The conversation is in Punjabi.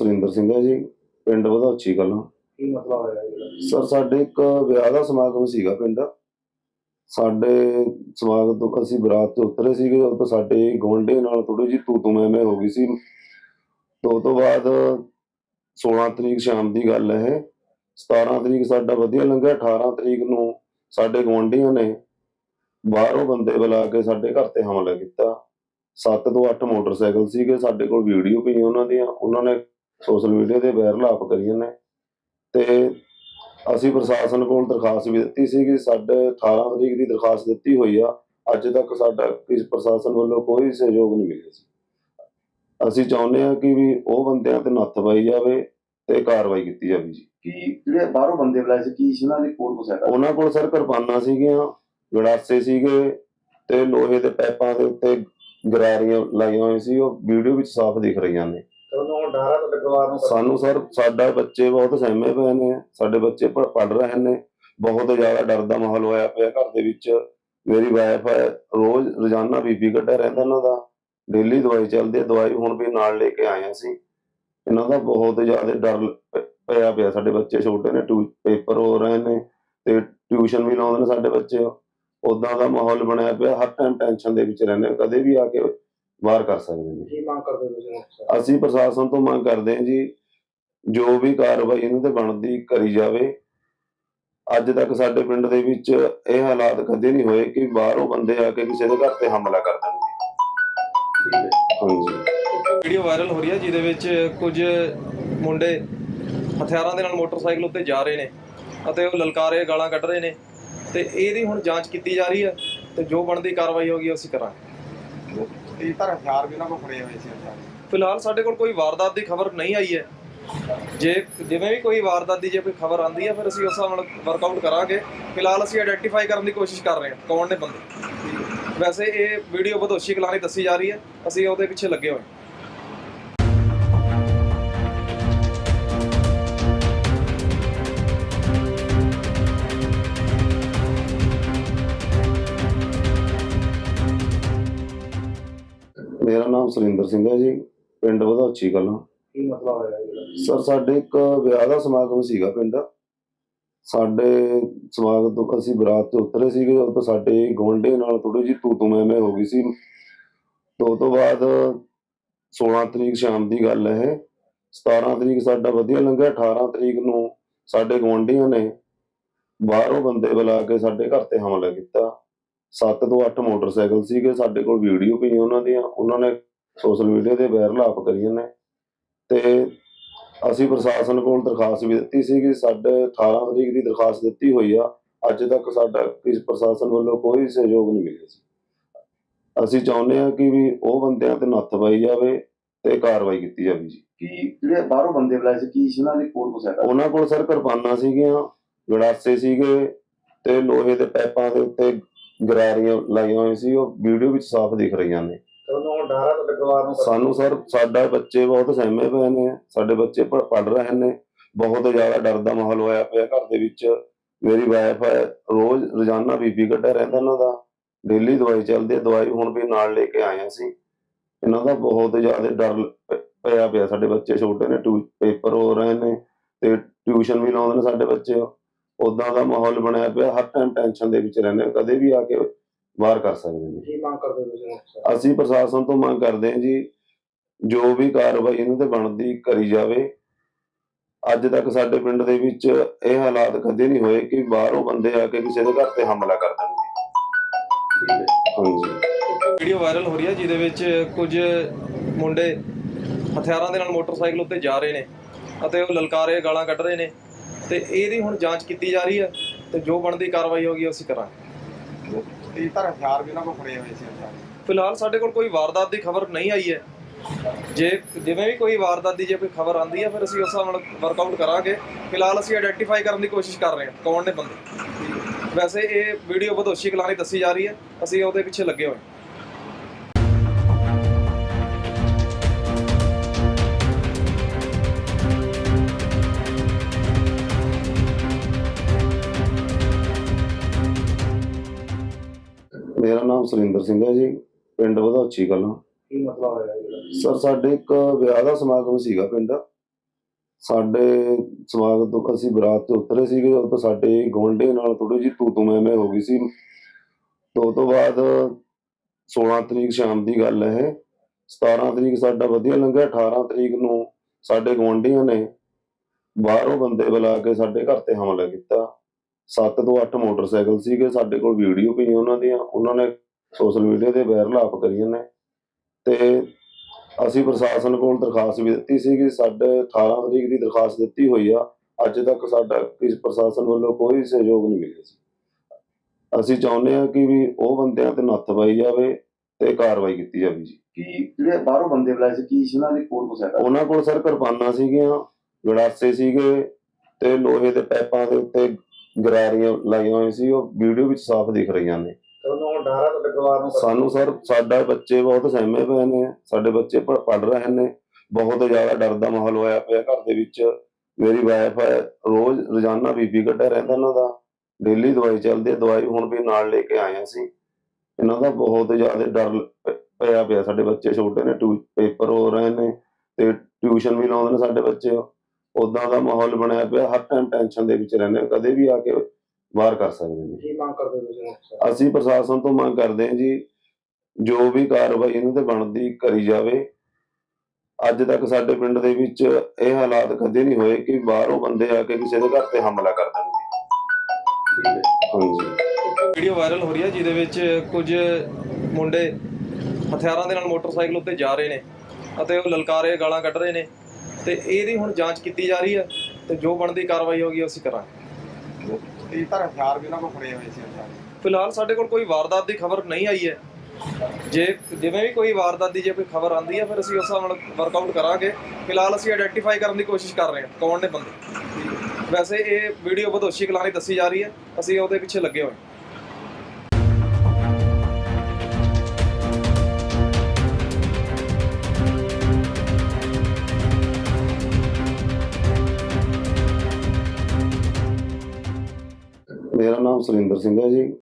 ਸੁਰਿੰਦਰ ਸਿੰਘ ਹੈ ਜੀ ਪਿੰਡ ਵਧੌਚੀ ਕਲਾਂ। ਕੀ ਮਸਲਾ ਹੋਇਆ ਜੀ ਸਰ ਸਾਡੇ ਇੱਕ ਵਿਆਹ ਦਾ ਸਮਾਗਮ ਸੀਗਾ ਪਿੰਡ। ਸਾਡੇ ਸਮਾਗਮ ਤੋਂ ਅਸੀਂ ਬਰਾਤ ਤੇ ਉਤਰੇ ਸੀਗੇ ਉਹ ਤੋਂ ਸਾਡੇ ਗੁਆਂਢੀ ਨਾਲ ਥੋੜੀ ਜਿਹੀ ਤੂੰ ਤੂੰ ਮੈਂ ਮੈਂ ਹੋ ਗਈ ਸੀ। ਤੋਂ ਤੋਂ ਬਾਅਦ 16 ਤਰੀਕ ਸ਼ਾਮ ਦੀ ਗੱਲ ਹੈ ਇਹ। 17 ਤਰੀਕ ਸਾਡਾ ਵਧੀਆ ਲੰਘਿਆ 18 ਤਰੀਕ ਨੂੰ ਸਾਡੇ ਗੁਆਂਢੀਆਂ ਨੇ ਬਾਹਰੋਂ ਬੰਦੇ ਬੁਲਾ ਕੇ ਸਾਡੇ ਘਰ ਤੇ ਹਮਲਾ ਕੀਤਾ। 7 ਤੋਂ 8 ਮੋਟਰਸਾਈਕਲ ਸੀਗੇ ਸਾਡੇ ਕੋਲ ਵੀਡੀਓ ਪਈ ਉਹਨਾਂ ਦੀਆਂ। ਉਹਨਾਂ ਨੇ ਸੋਸ਼ਲ ਮੀਡੀਆ ਤੇ ਵਾਇਰਲ ਆਪ ਕਰੀਆਂ ਨੇ ਤੇ ਅਸੀਂ ਪ੍ਰਸ਼ਾਸਨ ਕੋਲ ਦਰਖਾਸਤ ਵੀ ਦਿੱਤੀ ਸੀਗੀ ਸਾਡੇ 18 ਤਰੀਕ ਦੀ ਦਰਖਾਸਤ ਦਿੱਤੀ ਹੋਈ ਆ। ਅੱਜ ਤੱਕ ਸਾਡਾ ਕਿਸ ਪ੍ਰਸ਼ਾਸਨ ਵੱਲੋਂ ਕੋਈ ਸਹਿਯੋਗ ਨਹੀਂ ਮਿਲਿਆ ਸੀ। ਅਸੀਂ ਚਾਹੁੰਦੇ ਹਾਂ ਕਿ ਵੀ ਉਹ ਬੰਦਿਆਂ ਤੇ ਨੱਥ ਪਾਈ ਜਾਵੇ ਤੇ ਕਾਰਵਾਈ ਕੀਤੀ ਜਾਵੇ ਜੀ। ਕੀ ਜਿਹੜੇ ਬਾਹਰੋਂ ਬੰਦੇ ਬੁਲਾਏ ਸੀ ਕੀ ਸੀ? ਉਹਨਾਂ ਦੀ ਕੋਲ ਕੁਛ ਹੈਗਾ? ਉਹਨਾਂ ਕੋਲ ਸਰ ਕਿਰਪਾਨਾਂ ਸੀਗੀਆਂ ਗੜਾਸੇ ਸੀਗੇ ਤੇ ਲੋਹੇ ਦੇ ਪੈਪਾਂ ਦੇ ਉੱਤੇ ਗਰਾਰੀਆਂ ਲਾਈਆਂ ਹੋਈਆਂ ਸੀ। ਉਹ ਵੀਡੀਓ ਵਿੱਚ ਸਾਫ਼ ਦਿਖ ਰਹੀਆਂ ਨੇ। ਤੁਹਾਨੂੰ ਡਾਰਾ ਤੁਹਾਡੇ ਪਰਿਵਾਰ ਨੂੰ ਸਾਨੂੰ ਸਰ, ਸਾਡਾ ਬੱਚੇ ਬਹੁਤ ਸਹਿਮੇ ਪਏ ਨੇ, ਸਾਡੇ ਬੱਚੇ ਪੜ ਰਹੇ ਨੇ, ਬਹੁਤ ਜ਼ਿਆਦਾ ਡਰ ਦਾ ਮਾਹੌਲ ਹੋਇਆ ਪਿਆ ਘਰ ਦੇ ਵਿੱਚ। ਮੇਰੀ ਵਾਈਫ ਹੈ ਰੋਜ਼ ਰੋਜ਼ਾਨਾ ਬੀਪੀ ਘਟਿਆ ਰਹਿੰਦਾ ਇਹਨਾਂ ਦਾ ਡੇਲੀ ਦਵਾਈ ਚੱਲਦੀ ਹੈ ਦਵਾਈ ਹੁਣ ਵੀ ਨਾਲ ਲੈ ਕੇ ਆਏ ਅਸੀਂ। ਇਹਨਾਂ ਦਾ ਬਹੁਤ ਜ਼ਿਆਦਾ ਡਰ ਪਿਆ ਪਿਆ ਸਾਡੇ ਬੱਚੇ ਛੋਟੇ ਨੇ ਟੂ ਪੇਪਰ ਹੋ ਰਹੇ ਨੇ ਤੇ ਟਿਊਸ਼ਨ ਵੀ ਲਾਉਂਦੇ ਨੇ ਸਾਡੇ ਬੱਚੇ। ਉਦਾਂ ਦਾ ਮਾਹੌਲ ਬਣਿਆ ਪਿਆ, ਹਰ ਟਾਈਮ ਟੈਨਸ਼ਨ ਦੇ ਵਿੱਚ ਰਹਿੰਦੇ ਕਦੇ ਵੀ ਆ ਕੇ ਬਾਹਰ ਕਰ ਸਕਦੇ ਨੇ। ਕੀ ਮੰਗ ਕਰਦੇ ਤੁਸੀਂ ਅਸੀਂ ਪ੍ਰਸ਼ਾਸਨ ਤੋਂ ਮੰਗ ਕਰਦੇ ਹਾਂ ਜੀ ਜੋ ਵੀ ਕਾਰਵਾਈ ਇਹਨਾਂ ਤੇ ਬਣਦੀ ਕਰੀ ਜਾਵੇ। ਅੱਜ ਤੱਕ ਸਾਡੇ ਪਿੰਡ ਦੇ ਵਿੱਚ ਇਹ ਹਾਲਾਤ ਕਦੇ ਨਹੀਂ ਹੋਏ ਕਿ ਬਾਹਰੋਂ ਬੰਦੇ ਆ ਕੇ ਕਿਸੇ ਦੇ ਘਰ ਤੇ ਹਮਲਾ ਕਰ ਦੇਣਗੇ ਵੀਡੀਓ ਵਾਇਰਲ ਹੋ ਰਹੀ ਹੈ ਜਿਹਦੇ ਵਿੱਚ ਕੁਝ ਮੁੰਡੇ ਹਥਿਆਰਾਂ ਦੇ ਨਾਲ ਮੋਟਰਸਾਈਕਲ ਉੱਤੇ ਜਾ ਰਹੇ ਨੇ ਅਤੇ ਉਹ ਲਲਕਾਰੇ ਗਾਲਾਂ ਕੱਢ ਰਹੇ ਨੇ ਤੇ ਇਹਦੀ ਹੁਣ ਜਾਂਚ ਕੀਤੀ ਜਾ ਰਹੀ ਹੈ ਤੇ ਜੋ ਬਣਦੀ ਕਾਰਵਾਈ ਹੋਗੀ ਅਸੀਂ ਕਰਾਂਗੇ। ਇਹ ਤਾਂ ਹਥਿਆਰ ਵੀ ਉਹਨਾਂ ਕੋਲ ਫੜੇ ਹੋਏ ਸੀ ਫਿਲਹਾਲ ਸਾਡੇ ਕੋਲ ਕੋਈ ਵਾਰਦਾਤ ਦੀ ਖਬਰ ਨਹੀਂ ਆਈ ਹੈ। ਜੇ ਜਿਵੇਂ ਵੀ ਕੋਈ ਵਾਰਦਾਤ ਦੀ ਜੇ ਕੋਈ ਖਬਰ ਆਂਦੀ ਹੈ ਫਿਰ ਅਸੀਂ ਉਸ ਨਾਲ ਵਰਕਆਊਟ ਕਰਾਂਗੇ। ਫਿਲਹਾਲ ਅਸੀਂ ਆਇਡੈਂਟੀਫਾਈ ਕਰਨ ਦੀ ਕੋਸ਼ਿਸ਼ ਕਰ ਰਹੇ ਹਾਂ ਕੌਣ ਨੇ ਬੰਦੇ। ਵੈਸੇ ਇਹ ਵੀਡੀਓ ਬਦੋਸ਼ੀ ਕਲਾਨੀ ਦੱਸੀ ਜਾ ਰਹੀ ਹੈ ਅਸੀਂ ਉਹਦੇ ਪਿੱਛੇ ਲੱਗੇ ਹੋਏ ਹਾਂ। ਮੇਰਾ ਨਾਮ ਸੁਰਿੰਦਰ ਸਿੰਘ ਹੈ ਜੀ ਪਿੰਡ ਵਧੌਚੀ ਕਲਾਂ। ਕੀ ਮਸਲਾ ਹੋਇਆ ਜੀ? ਸਰ ਸਾਡੇ ਇੱਕ ਵਿਆਹ ਦਾ ਸਮਾਗਮ ਸੀਗਾ ਪਿੰਡ। ਸਾਡੇ ਸਮਾਗਮ ਤੋਂ ਅਸੀਂ ਬਰਾਤ ਤੇ ਉਤਰੇ ਸੀਗੇ ਉਹ ਤੋਂ ਸਾਡੇ ਗੁਆਂਢੀ ਨਾਲ ਥੋੜੀ ਜਿਹੀ ਤੂੰ ਤੂੰ ਮੈਂ ਮੈਂ ਹੋ ਗਈ ਸੀ। ਤੋਂ ਤੋਂ ਬਾਅਦ 16 ਤਰੀਕ ਸ਼ਾਮ ਦੀ ਗੱਲ ਹੈ ਇਹ। 17 ਤਰੀਕ ਸਾਡਾ ਵਧੀਆ ਲੰਘਿਆ 18 ਤਰੀਕ ਨੂੰ ਸਾਡੇ ਗੁਆਂਢੀਆਂ ਨੇ ਬਾਹਰੋਂ ਬੰਦੇ ਬੁਲਾ ਕੇ ਸਾਡੇ ਘਰ ਤੇ ਹਮਲਾ ਕੀਤਾ। 7 ਤੋਂ 8 ਮੋਟਰਸਾਈਕਲ ਸੀਗੇ ਸਾਡੇ ਕੋਲ ਵੀਡੀਓ ਪਈ ਉਹਨਾਂ ਦੀਆਂ ਉਹਨਾਂ ਨੇ ਸੋਸ਼ਲ ਮੀਡੀਆ ਤੇ ਵਾਇਰਲ ਆਪ ਕਰੀਆਂ ਨੇ ਤੇ ਅਸੀਂ ਪ੍ਰਸ਼ਾਸਨ ਕੋਲ ਦਰਖਾਸਤ ਵੀ ਦਿੱਤੀ ਸੀਗੀ ਸਾਡੇ 18 ਤਰੀਕ ਦੀ ਦਰਖਾਸਤ ਦਿੱਤੀ ਹੋਈ ਆ ਅੱਜ ਤੱਕ ਸਾਡਾ ਕਿਸ ਪ੍ਰਸ਼ਾਸਨ ਵੱਲੋਂ ਕੋਈ ਸਹਿਯੋਗ ਨਹੀਂ ਮਿਲਿਆ ਸੀ। ਅਸੀਂ ਚਾਹੁੰਦੇ ਹਾਂ ਕਿ ਵੀ ਉਹ ਬੰਦਿਆਂ ਤੇ ਨੱਥ ਪਾਈ ਜਾਵੇ ਤੇ ਕਾਰਵਾਈ ਕੀਤੀ ਜਾਵੇ ਜੀ। ਕੀ ਜਿਹੜੇ ਬਾਹਰੋਂ ਬੰਦੇ ਬੁਲਾਏ ਸੀ ਕੀ ਸੀ ਉਹਨਾਂ ਦੀ ਕੋਲ ਕੁਛ ਹੈਗਾ ਉਹਨਾਂ ਕੋਲ ਸਰ ਕਿਰਪਾਨਾਂ ਸੀਗੀਆਂ ਗੜਾਸੇ ਸੀਗੇ ਤੇ ਲੋਹੇ ਦੇ ਪੈਪਾਂ ਦੇ ਉੱਤੇ ਗਰਾਰੀਆਂ ਲਾਈਆਂ ਹੋਈਆਂ ਸੀ ਉਹ ਵੀਡੀਓ ਵਿੱਚ ਸਾਫ਼ ਦਿਖ ਰਹੀਆਂ ਨੇ। ਤੁਹਾਨੂੰ ਡਾਰਾ ਤੁਹਾਡੇ ਪਰਿਵਾਰ ਨੂੰ ਸਾਨੂੰ ਸਰ ਸਾਡਾ ਬੱਚੇ ਬਹੁਤ ਸਹਿਮੇ ਪਏ ਨੇ ਸਾਡੇ ਬੱਚੇ ਪੜ ਰਹੇ ਨੇ ਬਹੁਤ ਜ਼ਿਆਦਾ ਡਰ ਦਾ ਮਾਹੌਲ ਹੋਇਆ ਪਿਆ ਘਰ ਦੇ ਵਿੱਚ। ਮੇਰੀ ਵਾਈਫ ਹੈ ਰੋਜ਼ ਰੋਜ਼ਾਨਾ ਬੀਪੀ ਘਟਿਆ ਰਹਿੰਦਾ ਇਹਨਾਂ ਦਾ ਡੇਲੀ ਦਵਾਈ ਚੱਲਦੀ ਹੈ ਦਵਾਈ ਹੁਣ ਵੀ ਨਾਲ ਲੈ ਕੇ ਆਏ ਅਸੀਂ। ਇਹਨਾਂ ਦਾ ਬਹੁਤ ਜ਼ਿਆਦਾ ਡਰ ਪਿਆ ਪਿਆ ਸਾਡੇ ਬੱਚੇ ਛੋਟੇ ਨੇ ਟੂ ਪੇਪਰ ਹੋ ਰਹੇ ਨੇ ਤੇ ਟਿਊਸ਼ਨ ਵੀ ਲਾਉਂਦੇ ਨੇ ਸਾਡੇ ਬੱਚੇ। ਉਦਾਂ ਦਾ ਮਾਹੌਲ ਬਣਿਆ ਪਿਆ ਹਰ ਟਾਈਮ ਟੈਨਸ਼ਨ ਦੇ ਵਿੱਚ ਰਹਿੰਦੇ ਨੇ, ਕਦੇ ਵੀ ਆ ਕੇ ਬਾਹਰ ਕਰ ਸਕਦੇ ਨੇ ਕੀ ਮੰਗ ਕਰਦੇ ਹੋ ਤੁਸੀਂ ਅਸੀਂ ਪ੍ਰਸ਼ਾਸਨ ਤੋਂ ਮੰਗ ਕਰਦੇ ਹਾਂ ਜੀ ਜੋ ਵੀ ਕਾਰਵਾਈ ਇਹਨਾਂ ਤੇ ਬਣਦੀ ਕਰੀ ਜਾਵੇ। ਅੱਜ ਤੱਕ ਸਾਡੇ ਪਿੰਡ ਦੇ ਵਿੱਚ ਇਹ ਹਾਲਾਤ ਕਦੇ ਨਹੀਂ ਹੋਏ ਕਿ ਬਾਹਰੋਂ ਬੰਦੇ ਆ ਕੇ ਕਿਸੇ ਦੇ ਘਰ ਤੇ ਹਮਲਾ ਕਰ ਦੇਣਗੇ ਹਾਂਜੀ। ਵੀਡੀਓ ਵਾਇਰਲ ਹੋ ਰਹੀ ਹੈ ਜਿਹਦੇ ਵਿੱਚ ਕੁਝ ਮੁੰਡੇ ਹਥਿਆਰਾਂ ਦੇ ਨਾਲ ਮੋਟਰਸਾਈਕਲ ਉੱਤੇ ਜਾ ਰਹੇ ਨੇ ਅਤੇ ਉਹ ਲਲਕਾਰੇ ਗਾਲਾਂ ਕੱਢ ਰਹੇ ਨੇ। ਤੇ ਇਹਦੀ ਹੁਣ ਜਾਂਚ ਕੀਤੀ ਜਾ ਰਹੀ ਹੈ ਤੇ ਜੋ ਬਣਦੀ ਕਾਰਵਾਈ ਹੋਗੀ ਅਸੀਂ ਕਰਾਂਗੇ। ਤਾਂ ਹਥਿਆਰ ਵੀ ਉਹਨਾਂ ਕੋਲ ਫੜੇ ਹੋਏ ਸੀ ਫਿਲਹਾਲ ਸਾਡੇ ਕੋਲ ਕੋਈ ਵਾਰਦਾਤ ਦੀ ਖਬਰ ਨਹੀਂ ਆਈ ਹੈ। ਜੇ ਜਿਵੇਂ ਵੀ ਕੋਈ ਵਾਰਦਾਤ ਦੀ ਜੇ ਕੋਈ ਖਬਰ ਆਂਦੀ ਹੈ ਫਿਰ ਅਸੀਂ ਉਸ ਨਾਲ ਵਰਕਆਊਟ ਕਰਾਂਗੇ। ਫਿਲਹਾਲ ਅਸੀਂ ਆਇਡੈਂਟੀਫਾਈ ਕਰਨ ਦੀ ਕੋਸ਼ਿਸ਼ ਕਰ ਰਹੇ ਹਾਂ ਕੌਣ ਨੇ ਬੰਦੇ। ਵੈਸੇ ਇਹ ਵੀਡੀਓ ਬਦੋਸ਼ੀ ਕਲਾਨੀ ਦੱਸੀ ਜਾ ਰਹੀ ਹੈ ਅਸੀਂ ਉਹਦੇ ਪਿੱਛੇ ਲੱਗੇ ਹੋਏ ਹਾਂ। ਨਾਮ ਸੁਰਿੰਦਰ ਸਿੰਘ ਹੈ ਜੀ ਪਿੰਡ ਵਧੌਚੀ ਕਲਾਂ। ਕੀ ਮਸਲਾ ਹੋਇਆ ਜੀ? ਸਰ ਸਾਡੇ ਇੱਕ ਵਿਆਹ ਦਾ ਸਮਾਗਮ ਸੀਗਾ ਪਿੰਡ। ਸਾਡੇ ਸਵਾਗਤ ਤੋਂ ਅਸੀਂ ਬਰਾਤ ਤੇ ਉਤਰੇ ਸੀਗੇ ਉਹ ਤਾਂ ਸਾਡੇ ਗੁਆਂਢੀ ਨਾਲ ਥੋੜੀ ਜਿਹੀ ਤੂੰ ਤੂੰ ਮੈਂ ਮੈਂ ਹੋ ਗਈ ਸੀ। ਤੋਂ ਤੋਂ ਬਾਅਦ 16 ਤਰੀਕ ਸ਼ਾਮ ਦੀ ਗੱਲ ਹੈ। ਇਹ 17 ਤਰੀਕ ਸਾਡਾ ਵਧੀਆ ਲੰਘਿਆ 18 ਤਰੀਕ ਨੂੰ ਸਾਡੇ ਗੁਆਂਢੀਆਂ ਨੇ ਬਾਹਰੋਂ ਬੰਦੇ ਬੁਲਾ ਕੇ ਸਾਡੇ ਘਰ ਤੇ ਹਮਲਾ ਕੀਤਾ। 7 ਤੋਂ 8 ਮੋਟਰਸਾਈਕਲ ਸੀਗੇ ਸਾਡੇ ਕੋਲ ਵੀਡੀਓ ਪਈਆਂ ਉਹਨਾਂ ਦੀਆਂ ਉਹਨਾਂ ਨੇ ਸੋਸ਼ਲ ਮੀਡੀਆ ਤੇ ਵਾਇਰਲ ਆਪ ਕਰੀਆਂ ਨੇ ਤੇ ਅਸੀਂ ਪ੍ਰਸ਼ਾਸਨ ਕੋਲ ਦਰਖਾਸਤ ਵੀ ਦਿੱਤੀ ਸੀਗੀ ਸਾਡੇ 18 ਤਰੀਕ ਦੀ ਦਰਖਾਸਤ ਦਿੱਤੀ ਹੋਈ ਆ। ਅੱਜ ਤੱਕ ਸਾਡਾ ਇਸ ਪ੍ਰਸ਼ਾਸਨ ਵੱਲੋਂ ਕੋਈ ਸਹਿਯੋਗ ਨਹੀਂ ਮਿਲਿਆ ਸੀ। ਅਸੀਂ ਚਾਹੁੰਦੇ ਹਾਂ ਕਿ ਵੀ ਉਹ ਬੰਦਿਆਂ ਤੇ ਨੱਥ ਪਾਈ ਜਾਵੇ ਤੇ ਕਾਰਵਾਈ ਕੀਤੀ ਜਾਵੇ ਜੀ। ਕੀ ਜਿਹੜੇ ਬਾਹਰੋਂ ਬੰਦੇ ਬੁਲਾਏ ਸੀ ਕੀ ਸੀ? ਉਹਨਾਂ ਦੀ ਕੋਲ ਕੁਛ ਹੈਗਾ? ਉਹਨਾਂ ਕੋਲ ਸਰ ਕਿਰਪਾਨਾਂ ਸੀਗੀਆਂ ਗੜਾਸੇ ਸੀਗੇ ਤੇ ਲੋਹੇ ਦੇ ਪੈਪਾਂ ਦੇ ਉੱਤੇ ਗਰਾਰੀਆਂ ਲਾਈਆਂ ਹੋਈਆਂ ਸੀ। ਉਹ ਵੀਡੀਓ ਵਿੱਚ ਸਾਫ਼ ਦਿਖ ਰਹੀਆਂ ਨੇ। ਤੁਹਾਨੂੰ ਤੁਹਾਡੇ ਪਰਿਵਾਰ ਨੂੰ ਸਾਨੂੰ ਸਰ, ਸਾਡਾ ਬੱਚੇ ਬਹੁਤ ਸਹਿਮੇ ਪਏ ਨੇ, ਸਾਡੇ ਬੱਚੇ ਪੜ ਰਹੇ ਨੇ, ਬਹੁਤ ਜ਼ਿਆਦਾ ਡਰ ਦਾ ਮਾਹੌਲ ਹੋਇਆ ਪਿਆ ਘਰ ਦੇ ਵਿੱਚ। ਮੇਰੀ ਵਾਈਫ ਹੈ ਰੋਜ਼ ਰੋਜ਼ਾਨਾ ਬੀਪੀ ਕੱਢਿਆ ਰਹਿੰਦਾ ਇਹਨਾਂ ਦਾ ਡੇਲੀ ਦਵਾਈ ਚੱਲਦੀ ਹੈ ਦਵਾਈ ਹੁਣ ਵੀ ਨਾਲ ਲੈ ਕੇ ਆਏ ਹਾਂ ਇਹਨਾਂ ਦਾ ਬਹੁਤ ਜ਼ਿਆਦਾ ਡਰ ਪਿਆ ਪਿਆ, ਸਾਡੇ ਬੱਚੇ ਛੋਟੇ ਨੇ, ਟਿਊ, ਪੇਪਰ ਹੋ ਰਹੇ ਨੇ ਤੇ ਟਿਊਸ਼ਨ ਵੀ ਲਾਉਂਦੇ ਨੇ ਸਾਡੇ ਬੱਚੇ। ਉਦਾਂ ਦਾ ਮਾਹੌਲ ਬਣਿਆ ਪਿਆ, ਹਰ ਟਾਈਮ ਟੈਨਸ਼ਨ ਦੇ ਵਿੱਚ ਰਹਿੰਦੇ ਕਦੇ ਵੀ ਆ ਕੇ ਬਾਹਰ ਕਰ ਸਕਦੇ ਕੀ ਮੰਗ ਕਰਦੇ ਤੁਸੀਂ ਅਸੀਂ ਪ੍ਰਸ਼ਾਸਨ ਤੋਂ ਮੰਗ ਕਰਦੇ ਹਾਂ ਜੀ ਜੋ ਵੀ ਕਾਰਵਾਈ ਇਹਨਾਂ ਤੇ ਬਣਦੀ ਕਰੀ ਜਾਵੇ। ਅੱਜ ਤੱਕ ਸਾਡੇ ਪਿੰਡ ਦੇ ਵਿੱਚ ਇਹ ਹਾਲਾਤ ਕਦੇ ਨਹੀਂ ਹੋਏ ਕਿ ਬਾਹਰੋਂ ਬੰਦੇ ਆ ਕੇ ਕਿਸੇ ਦੇ ਘਰ ਤੇ ਹਮਲਾ ਕਰ ਦੇਣਗੇ ਹਾਂਜੀ। ਵੀਡੀਓ ਵਾਇਰਲ ਹੋ ਰਹੀ ਹੈ ਜਿਹਦੇ ਵਿੱਚ ਕੁਝ ਮੁੰਡੇ ਹਥਿਆਰਾਂ ਦੇ ਨਾਲ ਮੋਟਰਸਾਈਕਲ ਉੱਤੇ ਜਾ ਰਹੇ ਨੇ ਅਤੇ ਉਹ ਲਲਕਾਰੇ ਗਾਲਾਂ ਕੱਢ ਰਹੇ ਨੇ ਤੇ ਇਹਦੀ ਹੁਣ ਜਾਂਚ ਕੀਤੀ ਜਾ ਰਹੀ ਹੈ ਤੇ ਜੋ ਬਣਦੀ ਕਾਰਵਾਈ ਹੋਗੀ ਅਸੀਂ ਕਰਾਂਗੇ। ਇਹ ਤਾਂ ਹਥਿਆਰ ਵੀ ਉਹਨਾਂ ਕੋਲ ਫੜੇ ਹੋਏ ਸੀ ਹਥਿਆਰ। ਫਿਲਹਾਲ ਸਾਡੇ ਕੋਲ ਕੋਈ ਵਾਰਦਾਤ ਦੀ ਖਬਰ ਨਹੀਂ ਆਈ ਹੈ। ਜੇ ਜਿਵੇਂ ਵੀ ਕੋਈ ਵਾਰਦਾਤ ਦੀ ਜੇ ਕੋਈ ਖਬਰ ਆਉਂਦੀ ਹੈ, ਫਿਰ ਅਸੀਂ ਉਸ ਹਿਸਾਬ ਨਾਲ ਵਰਕਆਊਟ ਕਰਾਂਗੇ। ਫਿਲਹਾਲ ਅਸੀਂ ਆਇਡੈਂਟੀਫਾਈ ਕਰਨ ਦੀ ਕੋਸ਼ਿਸ਼ ਕਰ ਰਹੇ ਹਾਂ, ਕੌਣ ਨੇ ਬੰਦੇ। ਵੈਸੇ ਇਹ ਵੀਡੀਓ ਬਦੋਸ਼ੀ ਕਲਾਨੀ ਦੱਸੀ ਜਾ ਰਹੀ ਹੈ, ਅਸੀਂ ਉਹਦੇ ਪਿੱਛੇ ਲੱਗੇ ਹੋਏ ਸਿੰਘ ਹੈ ਜੀ